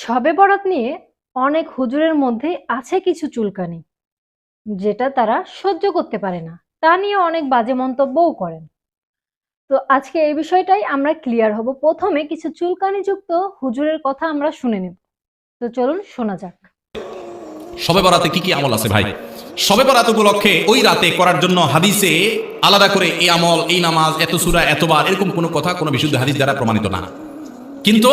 শবে বরাত নিয়ে অনেক হুজুরের মধ্যে আছে কিছু চুলকানি, যেটা তারা সহ্য করতে পারে না। তা নিয়ে অনেক বাজে মন্তব্যও করেন। তো আজকে এই বিষয়টাই আমরা ক্লিয়ার হব। প্রথমে কিছু চুলকানিযুক্ত হুজুরের কথা আমরা শুনে নেব। তো চলুন শোনা যাক। শবে বরাতে কি কি আমল আছে ভাই? শবে বরাত উপলক্ষে ওই রাতে করার জন্য হাদিসে আলাদা করে এই আমল, এই নামাজ, এত সুরা, এতবার এরকম কোনো কথা, কোনো বিশুদ্ধ হাদিস দ্বারা প্রমাণিত না। কিন্তু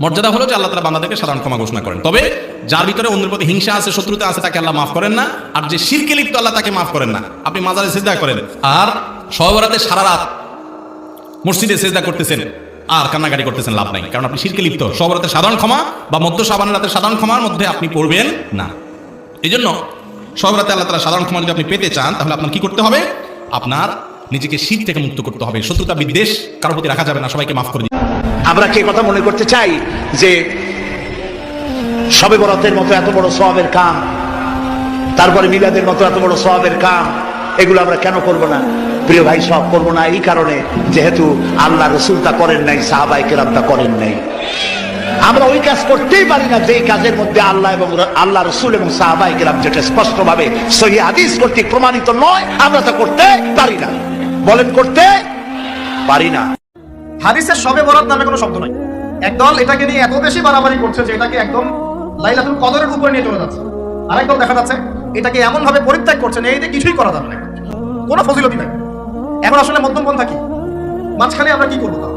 মর্যাদা হলো যে আল্লাহ তালা বান্দাদেরকে সাধারণ ক্ষমা ঘোষণা করেন। তবে যার ভিতরে অন্যের প্রতি হিংসা আছে, শত্রুতা আছে, তাকে আল্লাহ মাফ করেন না। আর যে শিরকে লিপ্ত, আল্লাহ তাকে মাফ করেন না। আপনি মাজারে সেজদা করেন। আর সহবরাতে সারা রাত মসজিদে সেজদা করতেছেন। আর কান্নাকাটি করতেছেন, লাভ নাই। কারণ আপনি শিরকে লিপ্ত। সহবরাতে সাধারণ ক্ষমা বা মধ্য সাবানের রাতে সাধারণ ক্ষমার মধ্যে আপনি পড়বেন না। এই জন্য সহবরাতে আল্লাহ তালা সাধারণ ক্ষমা যদি আপনি পেতে চান, তাহলে আপনার কি করতে হবে? আপনার নিজেকে শীত থেকে মুক্ত করতে হবে। শত্রুতা বিদ্বেষ কারোর প্রতি রাখা যাবে না, সবাইকে মাফ করে আমরা কি কথা মনে করতে চাই যে সবে বরাতের মতো এত বড় সওয়াবের কাম, তারপরে মিলাদের মতো এত বড় সওয়াবের কাম, এগুলো আমরা কেন করব না? প্রিয় ভাই সব করব না এই কারণে যেহেতু আল্লাহ রসুল তা করেন নাই সাহাবাই কেরাম তা করেন নাই। আমরা ওই কাজ করতেই পারি না যে কাজের মধ্যে আল্লাহ এবং আল্লাহ রসুল এবং সাহাবাই কেরাম যেটা স্পষ্টভাবে সহি হাদিস কর্তৃক প্রমাণিত নয়, আমরা তা করতে পারি না। বলেন করতে পারি না। হাদিসের সবে বরাত নামে কোনো শব্দ নাই। একদল এটাকে নিয়ে এত বেশি বাড়াবাড়ি করছে যে এটাকে একদম লাইলাতুল কদরের উপরে নিয়ে চলে যাচ্ছে। আরেকদল দেখা যাচ্ছে এটাকে এমন ভাবে পরিত্যাগ যে এই দিয়ে কিছুই করা যাবে না। কোনো ফজিলতি নাই। এখন আসলে মধ্যম পন্থা কি? মাঝখানে আমরা কি করব তা?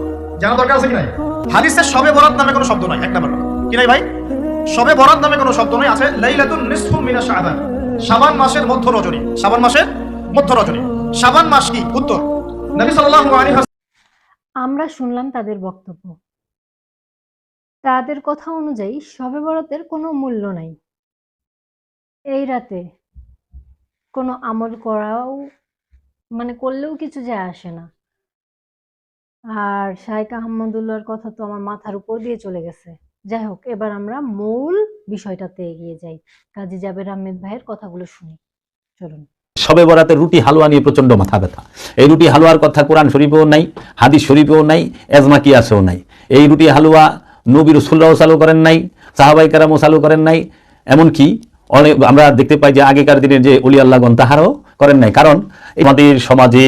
জানা দরকার আছে কি নাই? হাদিসের সবে বরাত নামে কোনো শব্দ নাই। এক নাম্বার। কি নাই ভাই? সবে বরাত নামে কোনো শব্দ নাই আছে লাইলাতুন নিসফু মিনা শাবান। শাবান মাসের মধ্য রজনী। শাবান মাসের মধ্য রজনী। শাবান মাস কি? উত্তর। নবী সাল্লাল্লাহু আলাইহি আমরা শুনলাম তাদের বক্তব্য। তাদের কথা অনুযায়ী শবে বরাতের কোনো মূল্য নাই। এই রাতে কোনো আমল করাও মানে করলেও কিছু যায় আসে না। আর শাইখ আহমদুল্লাহর কথা তো আমার মাথার উপর দিয়ে চলে গেছে। যাই হোক, এবার আমরা মূল বিষয়টাতে এগিয়ে যাই। কাজী জাবের আহমেদ ভাইয়ের কথাগুলো শুনি। চলুন। সবে বরাতে রুটি হালুয়া নিয়ে প্রচণ্ড মাথা ব্যথা। এই রুটি হালুয়ার কথা কোরআন শরীফেও নাই, হাদিস শরীফেও নাই এজমা কিয়াসেও নাই। এই রুটি হালুয়া নবী রসুল্লাহ চালু করেন নাই, সাহাবাই কারামও চালু করেন নাই, এমনকি অনেক আমরা দেখতে পাই যে আগেকার দিনের যে অলি আল্লাহগণ তাহারও করেন নাই। কারণ আমাদের সমাজে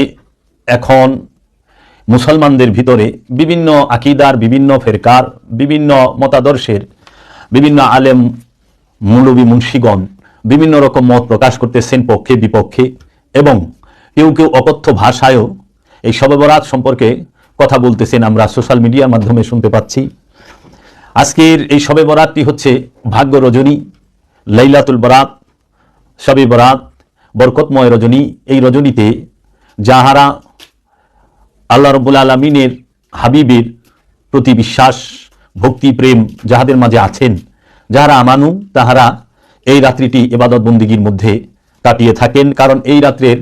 এখন মুসলমানদের ভিতরে বিভিন্ন আকিদার, বিভিন্ন ফেরকার, বিভিন্ন মতাদর্শের, বিভিন্ন আলেম, মৌলবী মুন্সিগণ বিভিন্ন রকম মত প্রকাশ করতেছেন পক্ষে, বিপক্ষে এবং কেউ কেউ অকথ্য ভাষায়ও এই শবে বরাত সম্পর্কে কথা বলতেছেন আমরা সোশ্যাল মিডিয়ার মাধ্যমে শুনতে পাচ্ছি। আজকের এই শবে বরাতটি হচ্ছে ভাগ্য রজনী, লাইলাতুল বরাত শবে বরাত বরকতময় রজনী। এই রজনীতে যাহারা আল্লাহ রব্বুল আলমিনের হাবিবের প্রতি বিশ্বাস, ভক্তি, প্রেম যাহাদের মাঝে আছেন, যাহারা আমানু, তাহারা এই রাত্রিটি এবাদত বন্দিগির মধ্যে কাটিয়ে থাকেন, কারণ এই রাত্রের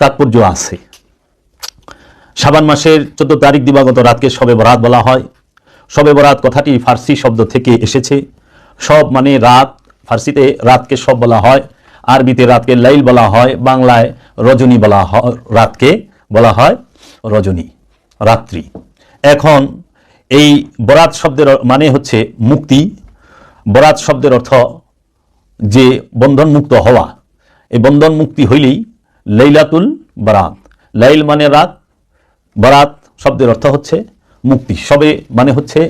তাৎপর্য আছে। শাবান মাসের চোদ্দ তারিখ দিবাগত রাতকে শবে বরাত বলা হয়। শবে বরাত কথাটি ফার্সি শব্দ থেকে এসেছে। সব মানে রাত, ফার্সিতে রাতকে সব বলা হয়, আরবিতে রাতকে লাইল বলা হয়, বাংলায় রজনী বলা হয় রাতকে বলা হয় রজনী, রাত্রি। এখন এই বরাত শব্দের মানে হচ্ছে মুক্তি। বরাত শব্দের অর্থ যে বন্ধন মুক্ত হওয়া। এই বন্ধন মুক্তি হইলেই লাইলাতুল বারাত। লাইল মানে রাত, বরাত শব্দের অর্থ হচ্ছে মুক্তি। সবে মানে হচ্ছে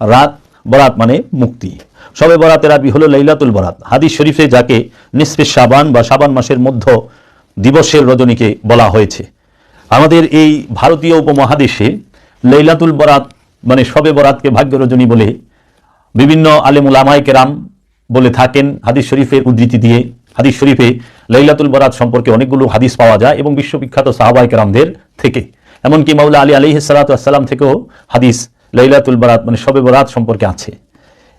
রাত, বরাত মানে মুক্তি। সবে বরাতের আরবি হলো লাইলাতুল বরাত। হাদিস শরীফে যাকে নিসফে সাবান বা সাবান মাসের মধ্য দিবসের রজনীকে বলা হয়েছে। আমাদের এই ভারতীয় উপমহাদেশে লাইলাতুল বরাত মানে সবে বরাতকে ভাগ্য রজনী বলে বিভিন্ন আলেমুল আমায় কেরাম বলে থাকেন হাদিস শরীফের উদ্ধৃতি দিয়ে। হাদিস শরীফে লাইলাতুল বরাত সম্পর্কে অনেকগুলো হাদিস পাওয়া যায় এবং বিশ্ববিখ্যাত সাহাবাই কেরামদের থেকে। এমনকি মাউলা আলী আলী সালাতাম থেকেও হাদিস লাইলাতুল বরাত মানে শবে বরাত সম্পর্কে আছে।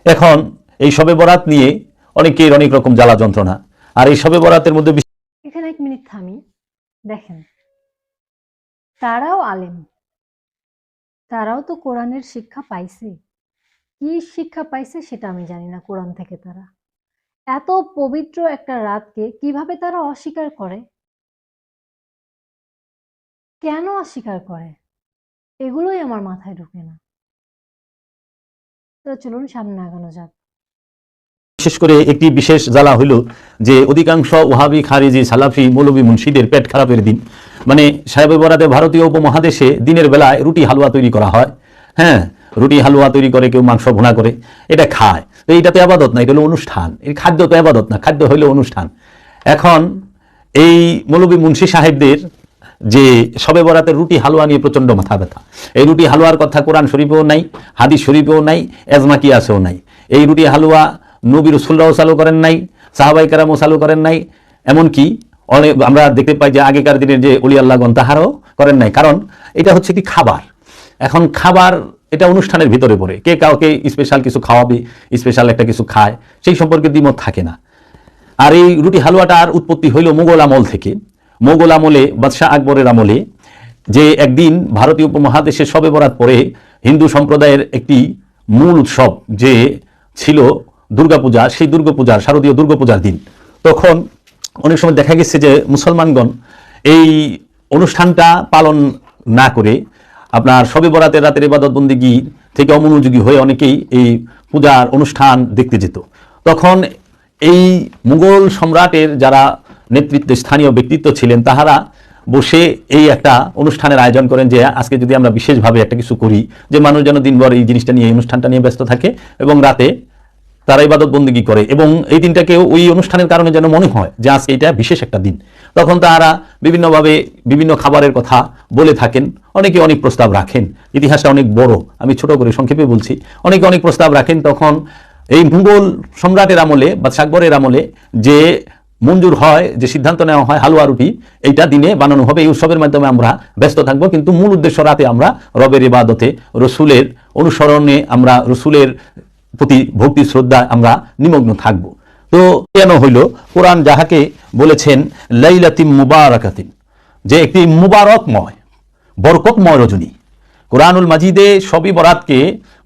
এখন এই শবে বরাত নিয়ে অনেকের অনেক রকম জ্বালা যন্ত্রণা। আর এই শবে বরাতের মধ্যে এখানে এক মিনিট থামি। দেখেন। তারাও আলেম। তারাও তো কোরআনের শিক্ষা পাইছে। কি শিক্ষা পাইছে সেটা আমি জানি না কোরআন থেকে তারা। এত পবিত্র একটা রাতকে কীভাবে তারা অস্বীকার করে? কেন অস্বীকার করে? এগুলোই আমার মাথায় ঢুকে না। তো চলুন সামনে আগানো যাক। বিশেষ করে একটি বিশেষ জ্বালা হইল যে অধিকাংশ ওহাবি, খারিজি, সালাফি, মৌলবী মুন্সিদের পেট খারাপের দিন। মানে সাহেব বরাতে ভারতীয় উপমহাদেশে দিনের বেলায় রুটি হালুয়া তৈরি করা হয়। হ্যাঁ রুটি, হালুয়া তৈরি করে, কেউ মাংস ভুনা করে, এটা খায়। তো এইটা তো আবাদত না, এটা হলো অনুষ্ঠান। এই খাদ্য তো আবাদত না, খাদ্য হইল অনুষ্ঠান। এখন এই মৌলবী মুন্সি সাহেবদের যে সবে বরাতে রুটি, হালুয়া নিয়ে প্রচণ্ড মাথা ব্যথা। এই রুটি, হালুয়ার কথা কোরআন শরীফেও নাই, হাদিস শরীফেও নাই এজমা কিয়াসেও নাই। এই রুটি, হালুয়া নবী রসুল্লাহ চালু করেন নাই, সাহাবাই কারামও চালু করেন নাই। এমনকি অনেক, আমরা দেখতে পাই যে আগেকার দিনের যে অলি তাহারও করেন নাই। কারণ এটা হচ্ছে কি খাবার। এখন খাবার এটা অনুষ্ঠানের ভিতরে পড়ে। কে কাউকে স্পেশাল কিছু খাওয়াবে স্পেশাল একটা কিছু খায়, সেই সম্পর্কে দ্বিমত থাকে না। আর এই রুটি হালুয়াটার উৎপত্তি হইল মোগল আমল থেকে। মোগল আমলে, বাদশাহ আকবরের আমলে, যে একদিন ভারতীয় উপমহাদেশে সবে বরাত পরে হিন্দু সম্প্রদায়ের একটি মূল উৎসব যে ছিল দুর্গাপূজা, সেই দুর্গাপূজার, শারদীয় দুর্গাপূজার দিন। তখন অনেক সময় দেখা গেছে যে মুসলমানগণ এই অনুষ্ঠানটা পালন না করে আপনার সবে বরাতের রাতের ইবাদত বন্দিগি থেকে অমনোযোগী হয়ে অনেকেই এই পূজার অনুষ্ঠান দেখতে যেত। তখন এই মুঘল সম্রাটের যারা নেতৃত্বে স্থানীয় ব্যক্তিত্ব ছিলেন, তাহারা বসে এই একটা অনুষ্ঠানের আয়োজন করেন যে আজকে যদি আমরা বিশেষভাবে একটা কিছু করি, যে মানুষ যেন দিনভর এই জিনিসটা নিয়ে, এই অনুষ্ঠানটা নিয়ে ব্যস্ত থাকে এবং রাতে তারা ইবাদত বন্দিগি করে এবং এই দিনটাকে ওই অনুষ্ঠানের কারণে যেন মনে হয় যে আজকে এটা বিশেষ একটা দিন। তখন তারা বিভিন্নভাবে বিভিন্ন খাবারের কথা বলে থাকেন, অনেকে অনেক প্রস্তাব রাখেন। ইতিহাসটা অনেক বড়, আমি ছোট করে সংক্ষেপে বলছি, অনেকে অনেক প্রস্তাব রাখেন তখন এই মুঘল সম্রাটের আমলে বা সাকবরের আমলে যে মঞ্জুর হয়, যে সিদ্ধান্ত নেওয়া হয় হালুয়া রুটি, এইটা দিনে বানানো হবে। এই উৎসবের মাধ্যমে আমরা ব্যস্ত থাকব, কিন্তু মূল উদ্দেশ্য রাতে আমরা রবের ইবাদতে, রসুলের অনুসরণে আমরা রসুলের প্রতি ভক্তি শ্রদ্ধা আমরা নিমগ্ন থাকব। তো কেন হইল? কোরআন যাহাকে বলেছেন, লাইলাতিম মুবারাকাতিন, যে একটি মুবারকময়, বরকতময় রজনী। কোরআনুল মাজিদে সবই বরাতকে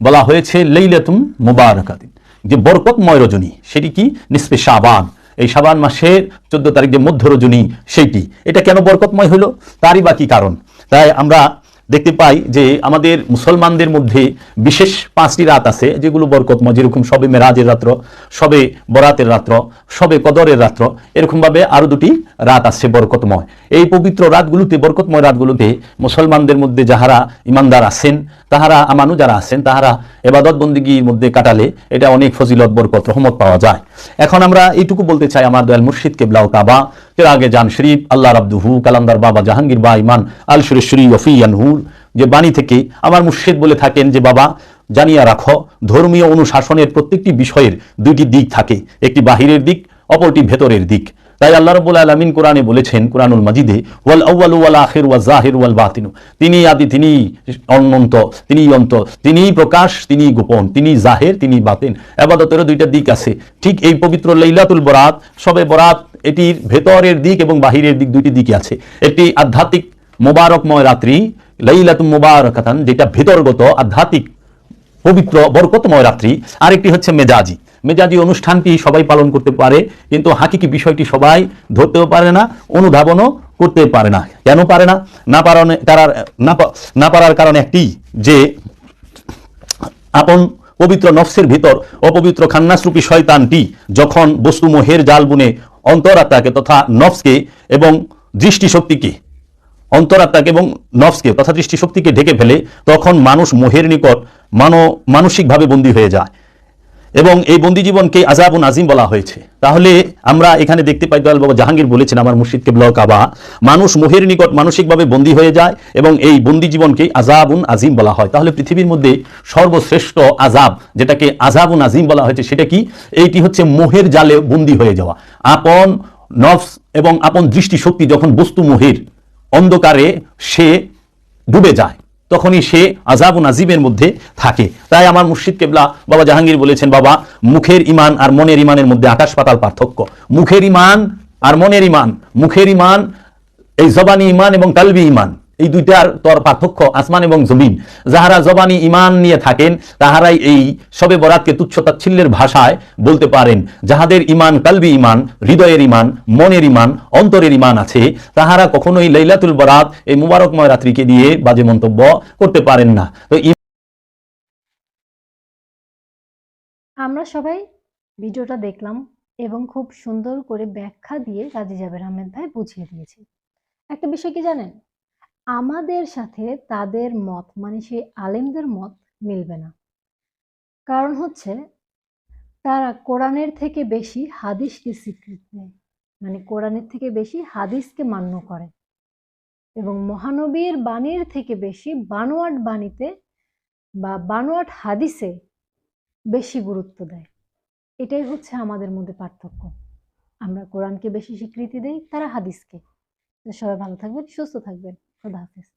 বলা হয়েছে লাইলাতুম মুবারাকাতিন। যে বরকতময় রজনী, সেটি কি? নিসপে সাবান এই সাবান মাসের চোদ্দ তারিখ যে মধ্য রজনী, সেইটি। এটা কেন বরকতময় হলো তারই বা কি কারণ? তাই আমরা দেখতে পাই যে আমাদের মুসলমানদের মধ্যে বিশেষ পাঁচটি রাত আছে, যেগুলো বরকতময়, যেরকম সবে মেরাজের রাত্র, সবে বরাতের রাত্র, সবে কদরের রাত্র, এরকমভাবে আরও দুটি রাত আছে বরকতময়। এই পবিত্র রাতগুলোতে, বরকতময় রাতগুলোতে মুসলমানদের মধ্যে যাহারা ইমানদার আছেন, তাহারা আমানু যারা আছেন, তাহারা এবাদত বন্দিগির মধ্যে কাটালে এটা অনেক ফজিলত, বরকত, রহমত পাওয়া যায়। এখন আমরা এইটুকু বলতে চাই আমার দয়াল মুর্শিদ কেবলাউ কাবা এর আগে জান শরীফ, আল্লাহ রাব্দুহু, কালান্দার বাবা জাহাঙ্গীর বা ইমান আল সুরেশ্বরী ওফিয়ানহুর যে বাণী থেকে আমার মুর্শিদ বলে থাকেন যে, বাবা, জানিয়া রাখো, ধর্মীয় অনুশাসনের প্রত্যেকটি বিষয়ের দুইটি দিক থাকে। একটি বাহিরের দিক, অপরটি ভেতরের দিক। তাই আল্লাহ রবুল আলমিন কোরআনে বলেছেন, কোরআনুল মাজিদে, ওয়াল আউ্বাল ওয়াল আখির ওয়া জাহির ওয়াল বাতিনু। তিনি আদি, তিনি অনন্ত, তিনি অন্ত, তিনি প্রকাশ, তিনি গোপন, তিনি জাহের, তিনি বাতিন। আবাদতেরও দুইটা দিক আছে। ঠিক এই পবিত্র লাইলাতুল বরাত, সবে বরাত, এটির ভেতরের দিক এবং বাহিরের দিক দুইটি দিকে আছে। একটি আধ্যাত্মিক মোবারকময় রাত্রি লাইলাতুল মুবারকাতান, যেটা ভেতরগত, আধ্যাত্মিক, পবিত্র, বরকতময় রাত্রি। আরেকটি হচ্ছে মেজাজি। মেজাজি অনুষ্ঠানটি সবাই পালন করতে পারে, কিন্তু হাকিকি বিষয়টি সবাই ধরতেও পারে না, অনুধাবনও করতে পারে না। কেন পারে না? না পারণে তারা, না পা- না পারার কারণ একটি, যে আপন পবিত্র নফসের ভিতর অপবিত্র খান্নাসরূপী শয়তানটি যখন বস্তু মোহের জাল বুনে অন্তরাত্মাকে তথা নফসকে এবং দৃষ্টিশক্তিকে অন্তরাত্মাকে এবং নফসকে, তথা দৃষ্টিশক্তিকে ঢেকে ফেলে তখন মানুষ মোহের নিকট মানো, মানসিকভাবে বন্দী হয়ে যায়। এবং এই বন্দি জীবনকে আজাবুন আজিম বলা হয়েছে। তাহলে আমরা এখানে দেখতে পাই, দয়াল বাবা জাহাঙ্গীর বলেছেন, আমার মুর্শিদকে ব্লক আবা। মানুষ মোহের নিকট মানসিকভাবে বন্দী হয়ে যায় এবং এই বন্দি জীবনকে আজাবুন আজিম বলা হয়। তাহলে পৃথিবীর মধ্যে সর্বশ্রেষ্ঠ আজাব যেটাকে আজাবুন আজিম বলা হয়েছে, সেটা কি? এইটি হচ্ছে মোহের জালে বন্দী হয়ে যাওয়া। আপন নফস এবং আপন দৃষ্টিশক্তি যখন বস্তু মোহের অন্ধকারে সে ডুবে যায়। তখনই সে আজাবুন নাজিবের মধ্যে থাকে। তাই আমার মুর্শিদ কেবলা বাবা জাহাঙ্গীর বলেছেন, বাবা, মুখের ইমান আর মনের ইমানের মধ্যে আকাশ পাতাল পার্থক্য। মুখের ইমান আর মনের ইমান মুখের ইমান এই জবানি ইমান এবং কালবি ইমান এই দুইটার তোর পার্থক্য আসমান এবং জমিন। যাহারা জবানি ইমান নিয়ে থাকেন, তাহারাই এই সবে বরাতকে তুচ্ছতাচ্ছিল্যের ভাষায় বলতে পারেন। যাহাদের ইমান কালবি ইমান হৃদয়ের ইমান মনের ইমান অন্তরের ইমান আছে, তাহারা কখনোই লাইলাতুল বরাত, এই মুবারকময় রাত্রিকে দিয়ে বাজে মন্তব্য করতে পারেন না। তো আমরা সবাই ভিডিওটা দেখলাম এবং খুব সুন্দর করে ব্যাখ্যা দিয়ে কাজী জাবের আহমেদ ভাই বুঝিয়ে দিয়েছে। একটা বিষয় কি জানেন? আমাদের সাথে তাদের মত মানে সেই আলেমদের মত মিলবে না। কারণ হচ্ছে, তারা কোরআনের থেকে বেশি হাদিসকে স্বীকৃতি দেয়। মানে কোরআনের থেকে বেশি হাদিসকে মান্য করে। এবং মহানবীর বাণীর থেকে বেশি বানোয়াট বাণীতে বা বানোয়াট হাদিসে বেশি গুরুত্ব দেয়। এটাই হচ্ছে আমাদের মধ্যে পার্থক্য। আমরা কোরআনকে বেশি স্বীকৃতি দেই, তারা হাদিসকে। সবাই ভালো থাকবেন, সুস্থ থাকবেন। খোদা হাফেজ।